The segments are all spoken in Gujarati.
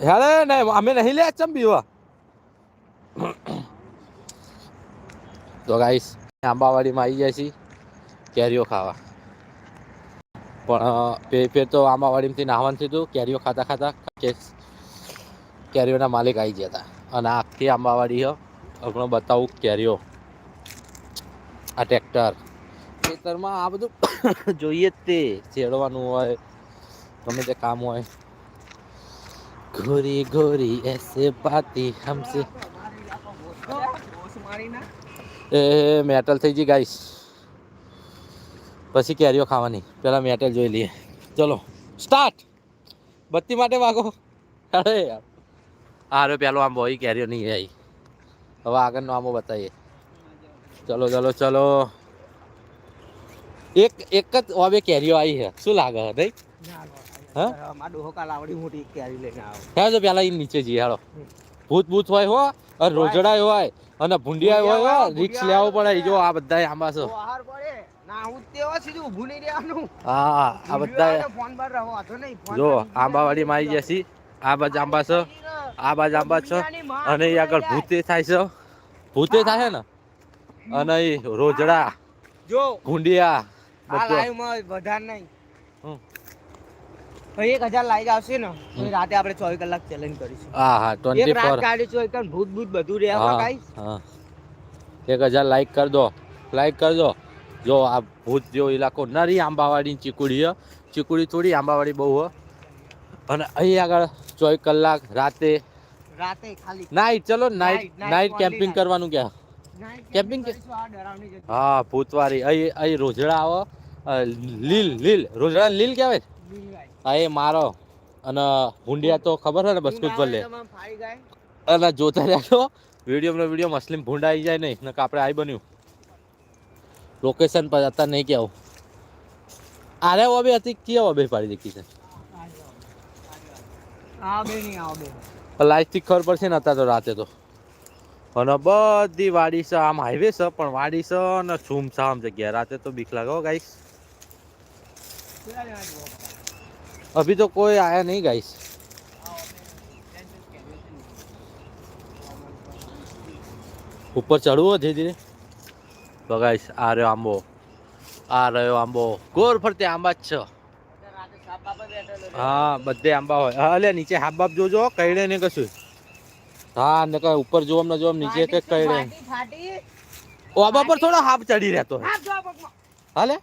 હેડે, ને અમે નહીં લે ચમ બીવા? તો ગાઈશ આંબાવાડીમાં આવી જાય છે કેરીઓ ખાવા. પણ પે પે તો આંબાવાડીમાંથી નાહવાનું થયું કેરીઓ ખાતા ખાતા કેરીઓના માલિક આવી ગયા હતા. અને આખી આંબાવાડી હમણાં બતાવું કેરીઓ. આ ટ્રેક્ટર ખેતરમાં આ બધું જોઈએ જ તે છેડવાનું હોય, ગમે તે કામ હોય. ગોરી ગોરી એસે પાતી હમસે એ મેટલ થઈ ગઈ ગાઈસ પછી કેરીઓ ખાવાની પેલા મેટલ જોઈ લઈએ ચલો સ્ટાર્ટ બત્તી માટે વાગો અરે યાર આરે પેલો આંબો એ કેરીઓ નહીં આવી હવે આગળનો આંબો બતાવીએ ચલો ચલો ચલો એક એક જ હવે કેરીઓ આવી છે શું લાગે નહીં હા? મારું હોકા લાવડી મોટી કેરી લઈને આવો. હેડો તો પેલા ઈ નીચે જઈએ હાલો. ભૂત ભૂત હોય હો અને રોજડાય હોય અને ભૂંડિયા હોય હો રિક્સ લેવો પડે. જો આ બધા છે. પડે. ના હું તેવા સીધું ઊભું નહીં રહેવાનું હા આ બધા ફોન પર રહો વાંધો નહીં ફોન જો આ બાજુ આંબા છે આ બાજુ આંબા છે અને એ આગળ ભૂતે થાય છે. ભૂતે થાય ને? અને એ રોજડા જો. ભૂંડિયા આ લાઈવમાં વધારે નહીં. એક હજાર લાઈક આવશે ને તો રાતે આપણે ચોવીસ કલાક ચેલેન્જ કરીશું. હા હા ટ્વેન્ટી રાત ફોર કાઢી ચોવીસ કલાક ભૂત ભૂત બધું રહે હા એક હજાર લાઈક કર દો. લાઈક કરજો જો આ ભૂત જેવો ઇલાકો નરી આંબાવાડી ચીકુડી ચીકુડી થોડી આંબાવાડી બહુ હે. અને અહીં આગળ ચોવીસ કલાક રાતે રાતે ખાલી. નાઈટ ચલો નાઈટ નાઈટ કેમ્પિંગ કરવાનું ક્યાં? Night Camping કે- કરીશું આ ડરાવની જગ્યાએ. હા ભૂતવારી અહીં અહીં રોજડા આવો લીલ લીલ. રોજડા લીલ કહેવાય. હા એ મારો. અને ભૂંડિયા તો ખબર છે ને બસ્કુટ પર લે. અને જોતા રહેજો. વીડિયો વીડિયો મસલીમ ભૂંડા આવી જાય નહીં નકર આપણે આવી બન્યું. લોકેશન પર અત્યારે નહીં કેવું આરે ઓબે હતી કે ઓબે પાડી દેખી છે? લાઈટથી ખબર પડશે ને અત્યારે તો રાતે તો. અને બધી વાડી છે આમ હાઈવે છે પણ વાડી છે અને સુમસામ જગ્યા. રાતે તો બીક લાગે હો ગાઈસ કેટલા तो कोई અભી તો કોઈ આયા નહીં ગાઈસ ઉપર ચડવું ધીરે ધીરે. બગાઈશ આ રહ્યો આંબો. આ રહ્યો આંબો. ગોર ફરતે આંબા જ છે. હા બધે આંબા હોય. હા અલે નીચે હાફ બાપ જોજો કઈડે ને કશું. હા ને કઈ ઉપર જોમ ને જોમ નીચે કઈ કઈડે. ઓબા પર થોડો હાફ ચડી રહેતો. હાલે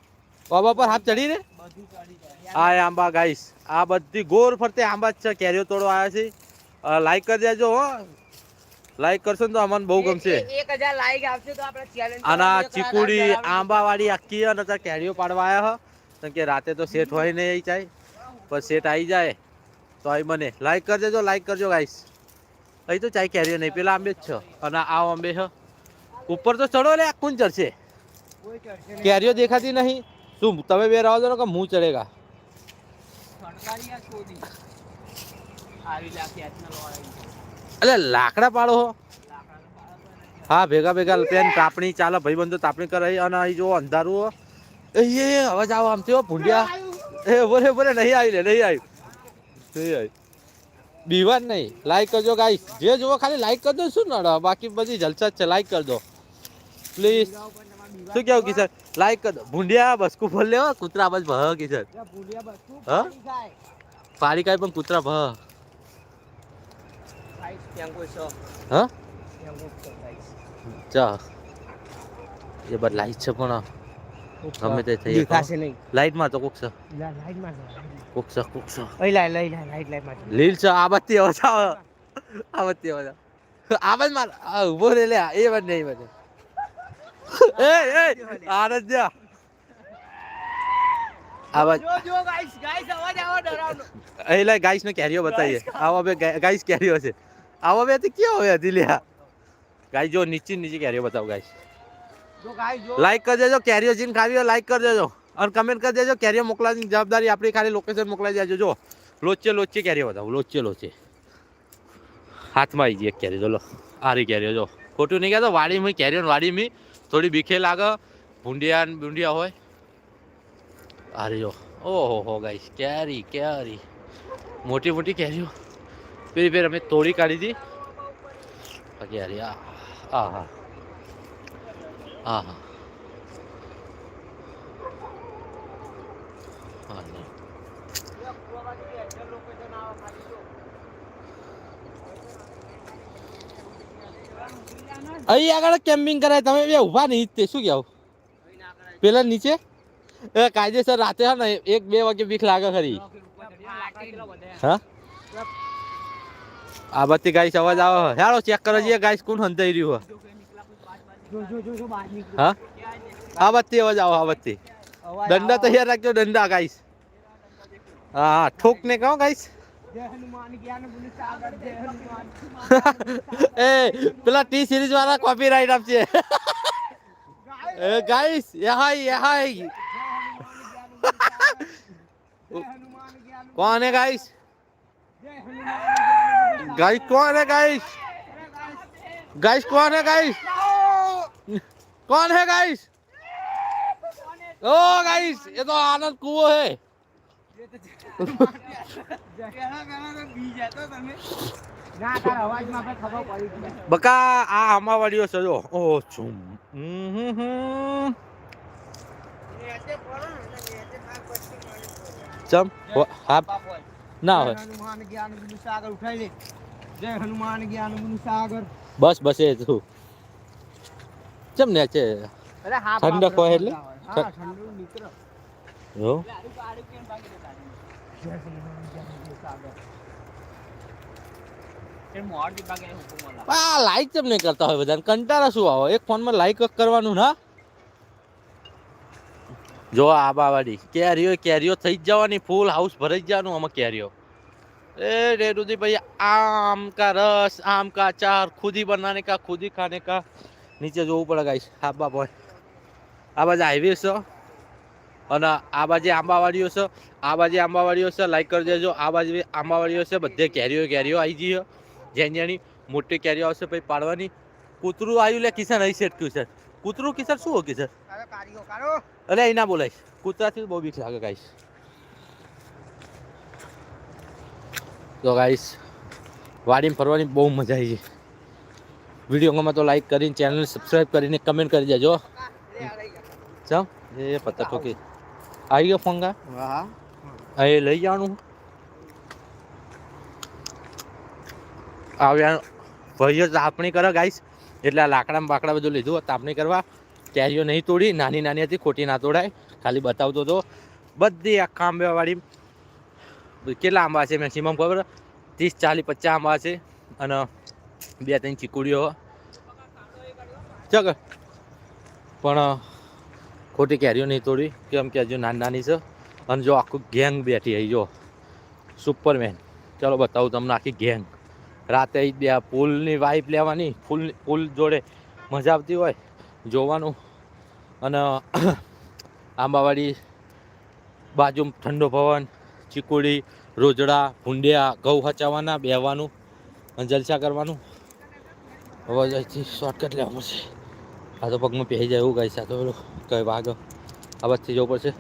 ઓબા પર. હાફ ચડી રે. બધું ચડી જાય. આ એ આંબા ગાઈસ આ બધી ગોર ફરતે આંબા જ છે. કેરીઓ તોડો આવ્યા છે લાઈક કરી દેજો હો. લાઈક કરશો ને તો અમને બહુ ગમશે. એક- હજાર like આવશે તો આપણે challenge અને ચીકુડી. આંબાવાડી આખી અને ત્યાં કેરીઓ પાડવા આવ્યા હ. કેમ કે રાતે તો સેટ હોય નહીં જાય ચાય. પણ સેટ આવી જાય. તો આવી બને લાઈક કરી દેજો લાઈક કરજો ગાઈસ અહીં તો ચાય કેરીઓ નહીં. પેલા આંબે જ છે. અને આ આંબે છે ઉપર તો ચડો લે કોણ ચડશે? ચડશે કેરીઓ દેખાતી નહીં. શું તમે બે રહો છો ને કે હું ચડેગા? શણગારી આ શોધી. આવી લે આ ખેંચનાર વાળી. એટલે લાકડા પાડો હો. ભેગા ભેગા પેન તાપણી ચાલે ભાઈબંધો તાપણી કરાવી અને અહીં જો અંધારું એ, અવાજ આવો આમ થયો ભૂંડિયા. એ બોલે બોલે નહીં આવી લે નહીં આવી. નહીં આવી. બીવાન નહીં લાઈક કરજો ગાઈ જે જુઓ ખાલી લાઈક કરજો શું નડે? બાકી બધી જલસા જ છે લાઈક કરજો. પ્લીઝ શું કેવું કિશન? લાઈક ભૂંડિયા બસકુ ફોલ લેવો કૂતરા બસ ભહ કિશન. પાડી ખાય. પણ કૂતરા ભહ. હા. ચા. એ બધ લાઈટ છે પણ. ગમે તે થઈ દેખાશે નહીં. લાઈટમાં તો કોક છે. લાઈટમાં છે. કોક છે કોક છે. ઓય લાઈ, લાઈ, લાઈ, લાઈટ, લાઈટમાં લીલ છે આ બત્તી આવે આ બત્તી અવાજ આ માર ઊભો રે લે એ બધ નહીં બધ એ એય આનંદ જા આ જો, જો, ગાઈસ ગાઈસ અવાજ આવો ડરાવનો. એલા ગાઈસ ને કેરીઓ બતાવીએ. આવો બે ગાઈસ કેરીઓ છે. આવો બે હતી ક્યાં હતી લ્યા ગાઈસ જો નીચે નીચે કેરીઓ બતાવો ગાઈસ જો, ગાઈસ જો. લાઈક કરી દેજો કેરીઓ જીન ખાવી હોય લાઈક કરી દેજો. અને કમેન્ટ કરી દેજો કેરીઓ મોકલાવાની જવાબદારી આપણી ખાલી લોકેશન મોકલાઈ દેજો જો. લોચે લોચે કેરીઓ બતાવો લોચે લોચે. હાથમાં આવી જઈએ એક કેરી જો લો. આરી કેરીઓ જો. ખોટું નહીં કહેતો વાડીમાં કેરીઓ વાડી વાડીમાં થોડી બીખે લાગે. ભૂંડિયા ભૂંડિયા હોય. આરી જો. ઓહો હો ગાઈશ કેરી કેરી. મોટી મોટી કેરીઓ. પેલી ફેર અમે તોડી કાઢી હતી. બાકી યાર આ હા. હા હા. હા હા અહીં આગળ કેમ્પિંગ કરાય, તમે બે ઊભા નહીં, તે શું કહેવું? પેલા નીચે? એ કાયદેસર રાતે હા ને, એક બે વાગે બીક લાગે ખરી. હા? આ બધી ગાઈસ અવાજ આવે. હેડો ચેક કરો જઈએ ગાઈસ કોણ હંતાઈ રહ્યું હા? આ બધી અવાજ આવો, આ બધી. દંડા તૈયાર રાખજો, દંડા ગાઈસ. હા ઠોક ને કહો ગાઈસ. એ પેલા ટી સિરીઝ વાળા કોપી રાઈટ આપશે એ ગાઈસ યહાઈ યહાઈ કોણ હે ગાઈસ ગાઈસ કોણ હે ગાઈસ ગાઈસ કોણ હે ગાઈસ કોણ હે ગાઈસ ઓ ગાઈસ એ તો આનંદ કુવો હે. બકા આ અમાવાડીઓ છે જો. ઓ હમ. ચમ હા ના હોય. બસ બસ એ તું ચમ ને છે? અરે હા ઠંડક હોય એટલે? હા ઠંડુ નીકળે આ લાઈક કેમ નહીં કરતા હોય બધાને? કંટાળા શું આવો? એક ફોનમાં લાઈક કરવાનું ના જો આ બાવાડી, કેરીઓ કેરીઓ થઈ જ જવાની ફૂલ હાઉસ ભરાઈ જવાનું આમાં કેરીઓ. એ રે રેડુદી ભાઈ આમ કા રસ, આમ કા ચાર, ખુદી બનાને કા, ખુદી ખાને કા. નીચે જોવું પડે ગાઈશ હા, બાપો. આ બાજુ હાઈવે છે અને આ બાજુ આંબાવાડીઓ છે આ બાજુ આંબાવાડીઓ છે લાઈક કરી દેજો. આ બાજુ આંબાવાડીઓ છે બધે કેરીઓ કેરીઓ આવી જઈએ જેની જેની મોટી કેરીઓ આવશે પછી પાડવાની. કૂતરું આવ્યું લે કિશન અહીં સેટ સર કૂતરું કિશન શું હોય કિશન અરે અહીં ના બોલાય. કૂતરાથી બહુ બીક લાગે ગાઈશ તો ગાઈસ વાડીમાં ફરવાની બહુ મજા આવી છે વીડિયો ગમે તો લાઈક કરીને ચેનલ સબસ્ક્રાઈબ કરીને કમેન્ટ કરી દેજો. ચમ એ પત્તા ઠોકી. આવી ગયો ફોન કા? હા. એ લઈ જવાનું આવ્યા ભાઈઓ તાપણી કરો ગાઈસ એટલે આ લાકડામાં બાકડા બધું લીધું તાપણી કરવા. કેરીઓ નહીં તોડી નાની નાની હતી ખોટી ના તોડાય. ખાલી બતાવતો હતો. બધી આખા આંબાવાળી કેટલા આંબા છે મેક્સિમમ ખબર? ત્રીસ ચાલીસ પચાસ આંબા છે. અને બે ત્રણ ચીકુડીઓ. ચક પણ ખોટી કેરીઓ નહીં તોડી. કેમ કે હજુ નાની નાની છે. અને જો આખું ગેંગ બેઠી આવી જો. સુપરમેન ચલો બતાવું તમને આખી ગેંગ રાતે બે પુલની વાઇફ લેવાની. ફૂલ પુલ જોડે મજા આવતી હોય, જોવાનું. અને આંબાવાડી બાજુ ઠંડો પવન, ચીકુડી, રોજડા, ભૂંડિયા, ઘઉં હચાવવાના, બેહવાનું, અને જલસા કરવાનું. હવે અહીંથી શોર્ટકટ લેવા પડશે. આ તો પગમાં પહેરી જાય એવું ગાય સાથે પેલું. કઈ વાગ આ બધી જવું પડશે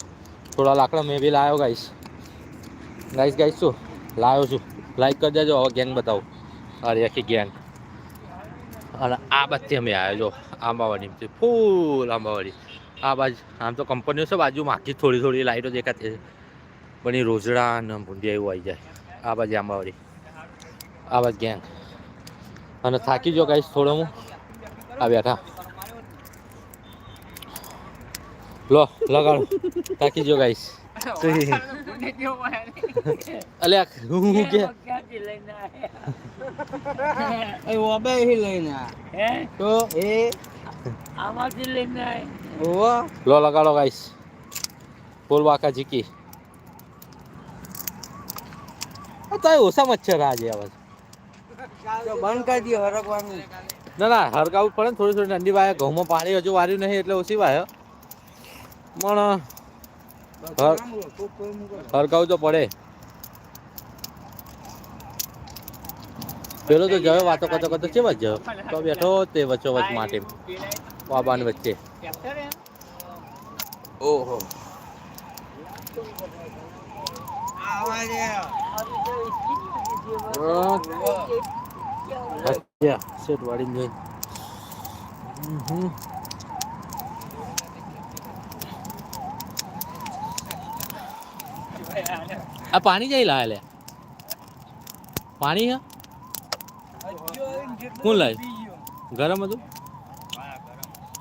થોડા લાકડા મેં બી લાવ્યો ગાઈશ ગાઈશ ગાઈશ શું? લાવ્યો છું. લાઈક કરી દેજો, હવે ગેંગ બતાવો. અરે આખી ગેંગ અને આ બાજુથી અમે આવ્યો જો, આંબાવાડી ફૂલ આંબાવાડી. આ બાજુ, આમ તો કંપનીઓ છે બાજુ માખી થોડી થોડી લાઈટો દેખાતી છે. પણ એ રોજડા અને ભૂંડિયા એવું આવી જાય. આ બાજુ આંબાવાડી. આ બાજુ ગેંગ અને થાકી જો ગાઈશ થોડો હું. આ બેઠા. લો લગાડો. તાકી જો ગાઈસ અલ્યા હું કે? એ ઓબે હી લઈને આયા. તો એ ઓવો. લો લગાડો ગાઈશ ફૂલ વાકા જીકી. તો તો ઓછા મચ્છર આજે આવાજ તો બંધ કરી દો હરકવાનું ના ના હરકાવું પડે ને થોડી થોડી ઠંડી વાય ઘઉંમાં પાણી હજુ વાર્યું નહીં એટલે ઓછી વાય. પણ હર- હરકાવું તો પડે. પેલો તો જયો વાતો કરતો કરતો છે વચ્ચે તો બેઠો તે વચ્ચો વચ્ચ માટે. બાબાની વચ્ચે. ઓહો. શેઠ વાળી જોઈ હમ. આ પાણી જઈ લાવે લે? પાણી હા? કોણ લાવે? ગરમ હતું?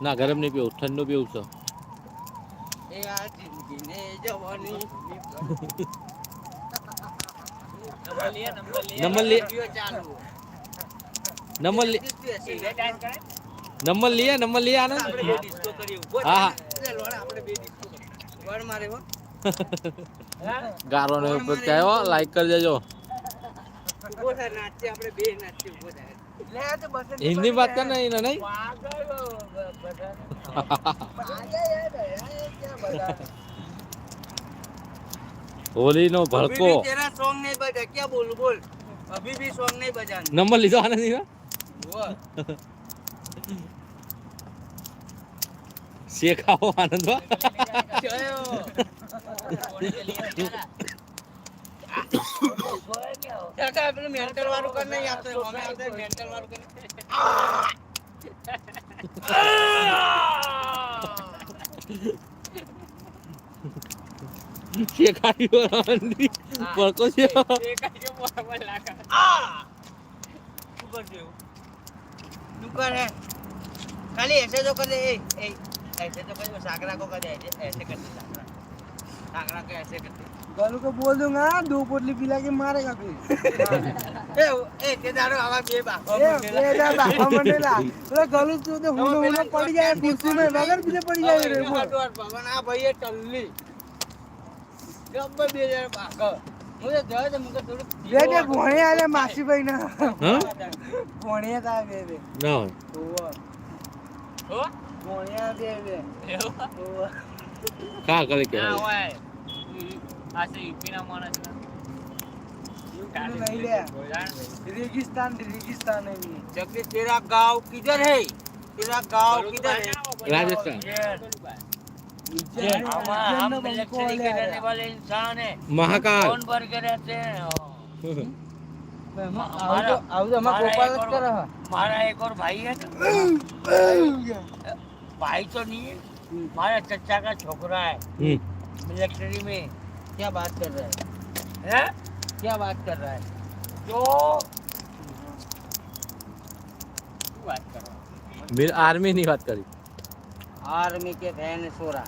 ના ગરમ નહીં પીવું ઠંડુ પીવું છે. એ આ જિંદગીને જવાની. નંબર લે નંબર લે. નંબર લે. આનંદ. હા, હા. આપણે બે કરીએ. મારે હો. ગારો ને ઉપર કહેવો લાઈક કરી દેજો. હિન્દી વાત કર ને એને નહીં? હોલી નો ભડકો. સોંગ નહીં બજા ક્યાં બોલ બોલ. અભી ભી સોંગ નહીં બજા નંબર લીધો આને શેખાવો આનંદ શેખાડ્યો પડકો છે દુકાન હે ખાલી એસે જો કરે એ ऐसे तो कर दे साकरा को कर दे ऐसे ऐसे कर दे साकरा साकरा को ऐसे कर दे गलू को बोल दूंगा दो पोटली पिला के मारेगा कोई ए ए ते दारू आवा बे बापा ए बेटा बाबा मंडेला अरे गलू तो तो हुनो हुनो पड़ जाए कुर्सी में बगैर पीछे पड़ जाए रे बोल પવન આ ભાઈએ ટલ્લી ગબ્બર બે હજાર પાક મુજે જવા દે મુકે થોડું बेटे भोणे आले मासी भाई ना હા भोणे था बे बे ના હોય ओवा હો भोणे आ बे बे ओवा કા કરે કે ના હોય આ સે યુપી ના માણસ नहीं ले रेगिस्तान रेगिस्तान है ये जबकि तेरा गांव किधर है तेरा गांव किधर है રાજસ્થાન हम हम मिलिट्री के रहने वाले इंसान है મહાકાલ कौन भर के रहते हैं आओ तो आओ तो हम हमारा गोपाल एक और- कर रहा हमारा एक और भाई है भाई तो नहीं है हमारा चचा का छोकरा है હમ मिलिट्री में क्या बात कर रहा है हैं? क्या बात कर रहा है जो बात कर रहा મેં આર્મી ની વાત કરી आर्मी के बहन सोरा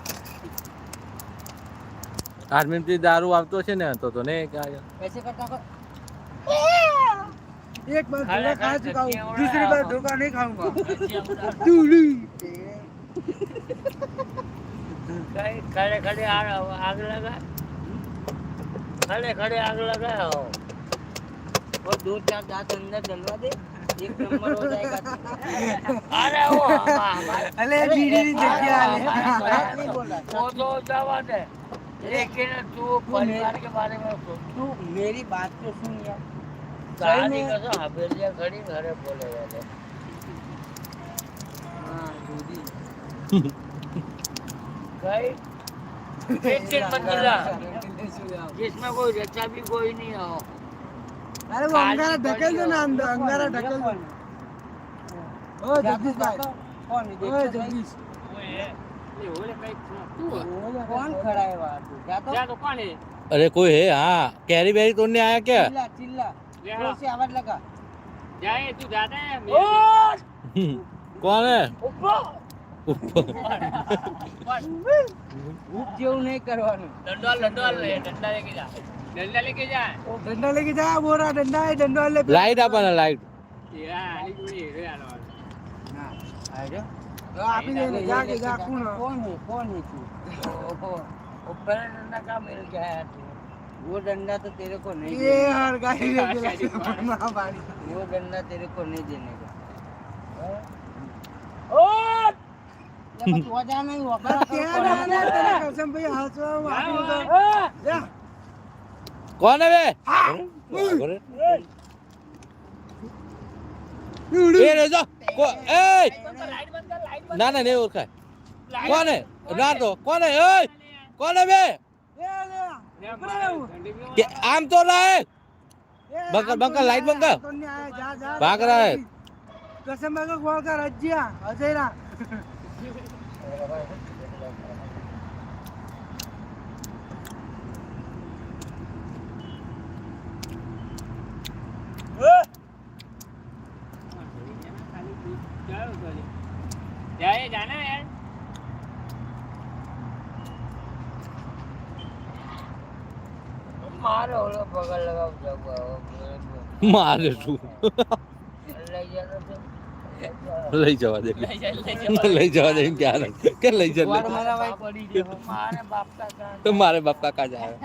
આર્મી થી દારૂ આવતો છે ને તો તો ને કાંઈ. कैसे करता को एक बार खाना धोखा खा खा चुका हूँ चुकी हूँ दूसरी ना। बार धोखा नहीं खाऊंगा खड़े दूली खड़े खड़े आग आग लगा खड़े खड़े आग लगा हो और दो चार दांत अंदर डलवा दे एक नंबर हो जाएगा अरे वो हमा- हमारा- अरे बीड़ी की जग्या हमारा- आले हमारा नहीं बोला वो तो जवा दे लेकिन तू परिवार के बारे में सोच तू मेरी बात तो सुन यार कहानी का तो हवेलियां खड़ी घरे बोले वाले हाँ दूधी कोई रचा भी नहीं हो। अरे वो अंगारा दो ना अंदर अंगारा दो। कौन खड़ा है तो। तो, कौन है? अरे कोई है हाँ। कैरी बैरी तोड़ने आया क्या? चिल्ला आवाज़ लगा। जाए तू जाता है। कौन है? ઉપર ऊप જેવું નહીં કરવાનું डंडोल डंडोल ले डंडा लेके जा डंडा लेके जा डंडा लेके जा बोरा डंडा है डंडा ले લાઈટ આપવાના લાઈટ या आली गुड़ी रे आलो हाँ आजा तो आप ही ले ले जाके जा कौन है? कौन है कौन है तू ओहो वो पहला डंडा का मिल गया है तू वो डंडा तो तेरे को नहीं ये देने हर गाड़ी लेके जाके महाबारी वो डंडा तेरे को नहीं देने का કોણ હવે? ના ના, નહીં ઓળખાય. કોને? ના તો કોને કોને બે આમ તો રહે બંકર બંકર લાઈટ બંકર ભાગ રહે કસમ બંકર કોણ કા અજ્યા અજયરા જાય જાના યાર મારે ઓલો પગાર લગાવ જવું મારે શું લઈ જતો તો લઈ જવા દે. લઈ જવા દે. ક્યાં કે લઈ જવા મારે બાપ કાકા જાય